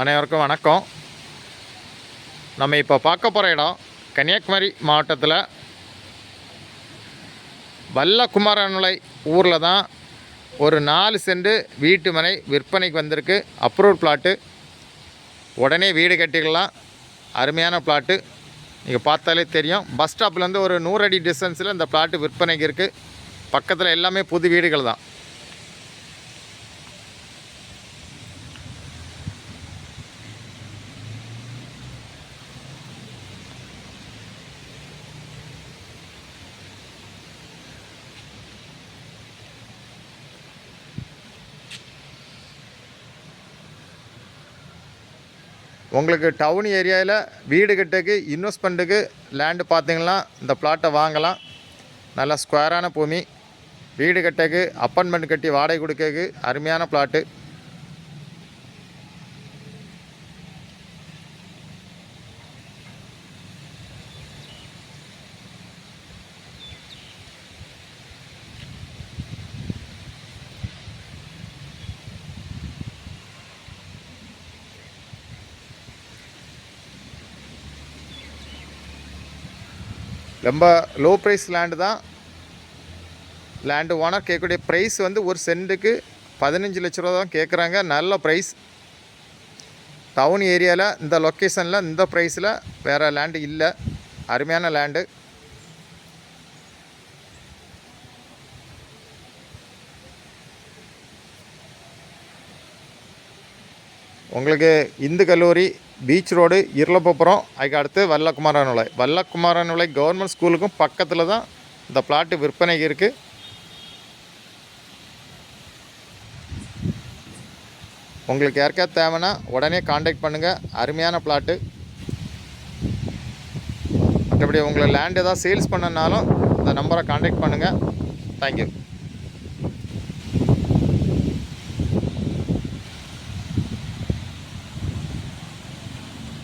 அனைவருக்கும் வணக்கம். நம்ம இப்போ பார்க்க போகிற இடம் கன்னியாகுமரி மாவட்டத்தில் வல்லகுமாரனுலை ஊரில் தான் ஒரு நாலு சென்ட் வீட்டு மனை விற்பனைக்கு வந்திருக்கு. அப்ரூவ் பிளாட்டு உடனே வீடு கட்டிக்கலாம் அருமையான பிளாட்டு நீங்கள் பார்த்தாலே தெரியும். பஸ் ஸ்டாப்லேருந்து ஒரு நூறு அடி டிஸ்டன்ஸில் இந்த பிளாட்டு விற்பனைக்கு இருக்குது பக்கத்தில் எல்லாமே புது வீடுகள் தான். உங்களுக்கு டவுன் ஏரியாவில் வீடு கிட்டக்கு இன்வெஸ்ட்மெண்ட்டுக்கு லேண்டு பார்த்தீங்கன்னா இந்த பிளாட்டை வாங்கலாம். நல்லா ஸ்கொயரான பூமி. வீடு கட்டக்கு அப்பார்ட்மெண்ட் கட்டி வாடகை கொடுக்கக்கு அருமையான பிளாட்டு ரொம்ப லோ ப்ரைஸ் லேண்டு தான். லேண்டு ஓனர் கேட்கக்கூடிய ப்ரைஸ் வந்து ஒரு சென்ட்டுக்கு பதினஞ்சு லட்ச ரூபா தான் கேட்குறாங்க. நல்ல ப்ரைஸ் டவுன் ஏரியாவில் இந்த லொக்கேஷனில் இந்த ப்ரைஸில் வேறு லேண்டு இல்லை. அருமையான லேண்டு உங்களுக்கு இந்து கல்லூரி பீச் ரோடு இருளப்பப்புறம் அதுக்கு அடுத்து வல்லக்குமாரனுலை வல்லக்குமாரனுலை கவர்மெண்ட் ஸ்கூலுக்கும் பக்கத்தில் தான் இந்த பிளாட்டு விற்பனைக்கு இருக்குது உங்களுக்கு யாருக்காவது தேவைன்னா உடனே காண்டாக்ட் பண்ணுங்கள் அருமையான பிளாட்டு மற்றபடி உங்களை லேண்ட் ஏதாவது சேல்ஸ் பண்ணனாலும் இந்த நம்பரை காண்டாக்ட் பண்ணுங்கள் தேங்க்யூ